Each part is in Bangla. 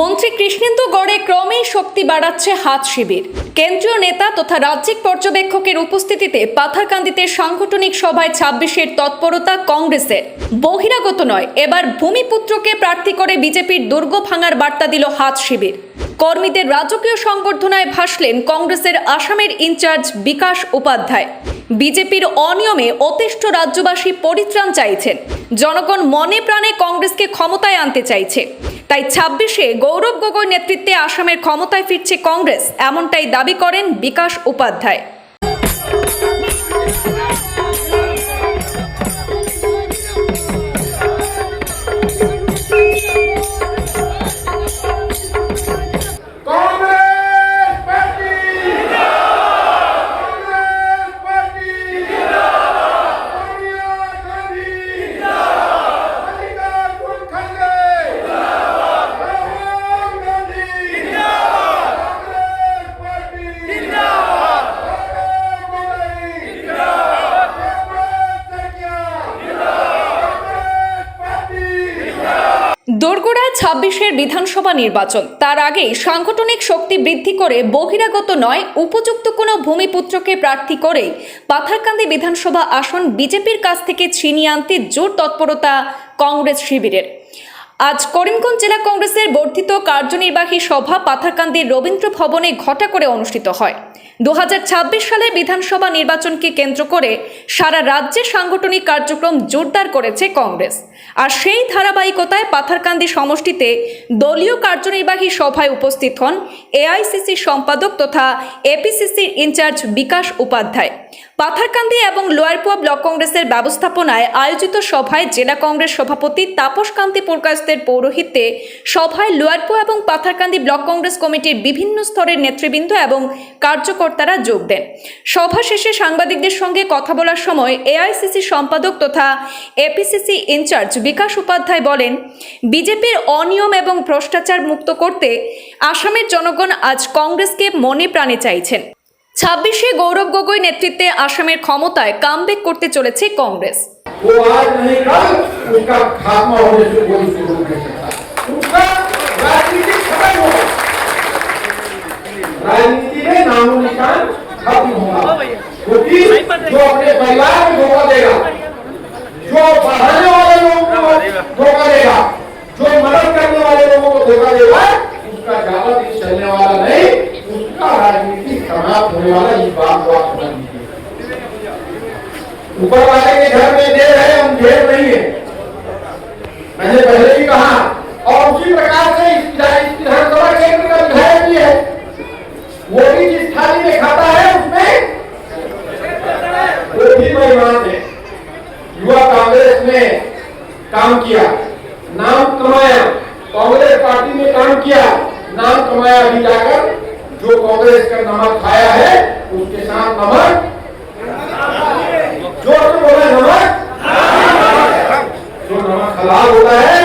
মন্ত্রী কৃষ্ণেন্দু গড়ে ক্রমেই শক্তি বাড়াচ্ছে হাত শিবির। কেন্দ্রীয় নেতা তথা রাজ্যিক পর্যবেক্ষকের উপস্থিতিতে পাথারকান্দিতে সাংগঠনিক সভায় ছাব্বিশের তৎপরতা কংগ্রেসের। বহিরাগত নয়, এবার ভূমিপুত্রকে প্রার্থী করে বিজেপির দুর্গ ভাঙার বার্তা দিল হাত শিবির। কর্মীদের রাজকীয় সংবর্ধনায় ভাসলেন কংগ্রেসের আসামের ইনচার্জ বিকাশ উপাধ্যায়। বিজেপির অনিয়মে অতিষ্ঠ রাজ্যবাসী পরিত্রাণ চাইছেন। জনগণ মনে প্রাণে কংগ্রেসকে ক্ষমতায় আনতে চাইছে। তাই ছাব্বিশে গৌরব গগৈ নেতৃত্বে আসামের ক্ষমতায় ফিরছে কংগ্রেস এমনটাই দাবি করেন বিকাশ উপাধ্যায়। দোরগোড়ায় ছাব্বিশের বিধানসভা নির্বাচন। তার আগেই সাংগঠনিক শক্তি বৃদ্ধি করে বহিরাগত নয়, উপযুক্ত কোনো ভূমিপুত্রকে প্রার্থী করে পাথারকান্দি বিধানসভা আসন বিজেপির কাছ থেকে ছিনিয়ে আনতে জোর তৎপরতা কংগ্রেস শিবিরের। আজ করিমগঞ্জ জেলা কংগ্রেসের বর্ধিত কার্যনির্বাহী সভা পাথারকান্দির রবীন্দ্র ভবনে ঘটা করে অনুষ্ঠিত হয়। দু হাজার ছাব্বিশ সালে বিধানসভা নির্বাচনকে কেন্দ্র করে সারা রাজ্যে সাংগঠনিক কার্যক্রম জোরদার করেছে কংগ্রেস। আর সেই ধারাবাহিকতায় পাথারকান্দি সমষ্টিতে দলীয় কার্যনির্বাহী সভায় উপস্থিত হন এআইসিসি সম্পাদক তথা এপিসিসির ইনচার্জ বিকাশ উপাধ্যায়। পাথারকান্দি এবং লোয়ারপুয়া ব্লক কংগ্রেসের ব্যবস্থাপনায় আয়োজিত সভায় জেলা কংগ্রেস সভাপতি তাপস কান্তি পুরকাস্তের পৌরোহিত্যে সভায় লোয়ারপুয়া এবং পাথারকান্দি ব্লক কংগ্রেস কমিটির বিভিন্ন স্তরের নেতৃবৃন্দ এবং কার্যকর্তারা যোগ দেন। সভা শেষে সাংবাদিকদের সঙ্গে কথা বলার সময় এআইসিসি সম্পাদক তথা এপিসিসি ইনচার্জ বিকাশ উপাধ্যায় বলেন, বিজেপির অনিয়ম এবং ভ্রষ্টাচার মুক্ত করতে আসামের জনগণ আজ কংগ্রেসকে মনে প্রাণে চাইছেন। ছাব্বিশে গৌরব গগৈ নেতৃত্বে আসামের ক্ষমতায় কামব্যাক করতে চলেছে কংগ্রেস। बात को आप समझ लीजिए ऊपर वाले के घर में देर है, हम ढेर नहीं है। मैंने पहले भी कहा, और उसी प्रकार से इस विधानसभा केंद्र का विधायक भी है। वो भी जिस थाली में खाता है, उसमें वो भी महिमान है। युवा कांग्रेस में काम किया, नाम कमाया। कांग्रेस पार्टी में काम किया, नाम कमाया अभी जाकर जो कांग्रेस का नमक खाया है नमक जो बोला नमक जो नमक हलाल होता है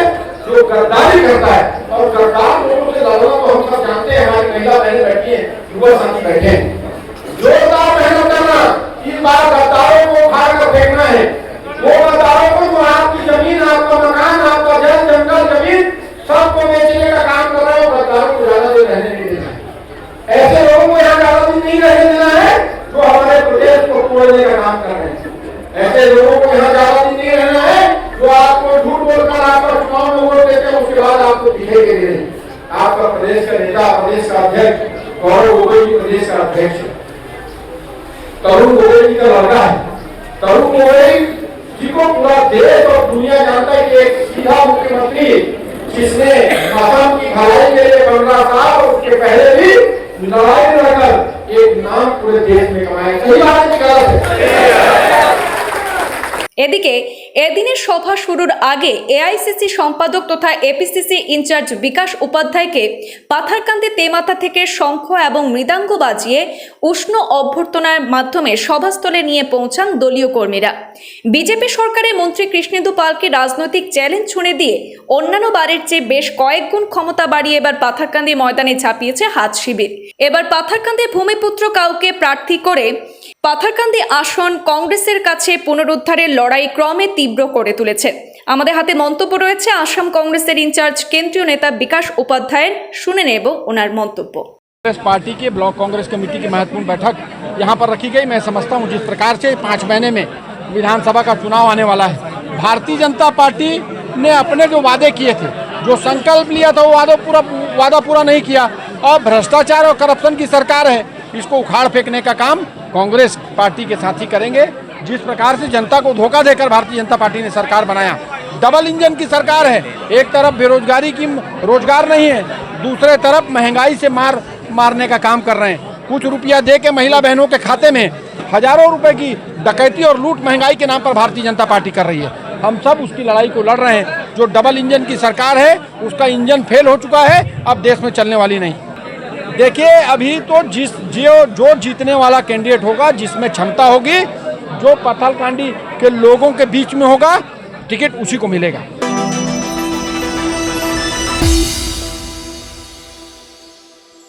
जो गद्दारी करता है और गद्दार लोगों से लड़ना तो हम सब जानते हैं हमारी महिला बहनें बैठी हैं युवा साथी बैठे हैं जोरदार मेहनत करना इस बार गद्दारों को उखाड़ कर फेंकना है वो गद्दारों को जो आपकी ज़मीन आपका मकान आपका जल जंगल ज़मीन सबको बेचने का काम कर रहे हो गद्दारों को ज़्यादा देर रहने नहीं देना है ऐसे लोगों को यहाँ ज़्यादा दिन नहीं रहने देना है जो हमारे प्रदेश को तोड़ने का काम कर रहे हैं ऐसे लोगों को यहाँ ज़्यादा दिन नहीं रहना है जो आपको झूठ बोलकर आपका चुनाव में वोट बाद आपको दिखे के लिए। आपका प्रदेश का नेता, प्रदेश का अध्यक्ष, गौरव गोगोई जी प्रदेश का अध्यक्ष। तरुण गोगोई जी का लड़का है। तरुण गोगोई जी को पूरा देश और दुनिया जानता है कि एक सीधा मुख्यमंत्री जिसने असम की भलाई के लिए बन रहा था और उसके पहले भी लड़ाई लड़कर एक नाम पूरे देश में कमाया सही बात है? এদিকে, এদিনের সভা শুরুর আগে এআইসিসি সম্পাদক তথা এপিসিসি ইনচার্জ বিকাশ উপাধ্যায়কে পাথারকান্দি তেমাথা থেকে শঙ্খ এবং মৃদাঙ্গ বাজিয়ে উষ্ণ অভ্যর্থনার মাধ্যমে সভাস্থলে নিয়ে পৌঁছান দলীয় কর্মীরা। বিজেপি সরকারের মন্ত্রী কৃষ্ণেন্দু পালকে রাজনৈতিক চ্যালেঞ্জ ছুঁড়ে দিয়ে অন্যান্য বারের চেয়ে বেশ কয়েক গুণ ক্ষমতা বাড়িয়ে এবার পাথারকান্দি ময়দানে ঝাঁপিয়েছে হাত শিবির। এবার পাথারকান্দি ভূমিপুত্র কাউকে প্রার্থী করে পাথারকান্দি আসন কংগ্রেসের কাছে পুনরুদ্ধারের লড়াই ক্রমে তীব্র করে তুলেছে আমাদের হাতে মন্তব্য রয়েছে আসাম কংগ্রেসের ইনচার্জ কেন্দ্রীয় নেতা বিকাশ উপাধ্যায়ের শুনে নেব ওনার মন্তব্য कांग्रेस पार्टी के ब्लॉक कांग्रेस कमेटी की महत्वपूर्ण बैठक यहाँ पर रखी गई मैं समझता हूँ जिस प्रकार से पाँच महीने में विधानसभा का चुनाव आने वाला है भारतीय जनता पार्टी ने अपने जो वादे किए थे जो संकल्प लिया था वो वादा पूरा वादा पूरा नहीं किया और भ्रष्टाचार और करप्शन की सरकार है इसको उखाड़ फेंकने का काम कांग्रेस पार्टी के साथ करेंगे। जिस प्रकार से जनता को धोखा देकर भारतीय जनता पार्टी ने सरकार बनाया, डबल इंजन की सरकार है। एक तरफ़ बेरोजगारी की रोज़गार नहीं है, दूसरे तरफ़ महँगाई से मार, मारने का काम कर रहे हैं। कुछ रुपया दे के महिला बहनों के खाते में हज़ारों रुपए की डकैती और लूट महँगाई के नाम पर भारतीय जनता पार्टी कर रही है। हम सब उसकी लड़ाई को लड़ रहे हैं। जो डबल इंजन की सरकार है, उसका इंजन फेल हो चुका है। अब देश में चलने वाली नहीं। देखिए, अभी तो जिस जो जो जीतने वाला कैंडिडेट होगा, जिसमें क्षमता होगी, जो पथलकांडी के लोगों के बीच में होगा, टिकट उसी को मिलेगा।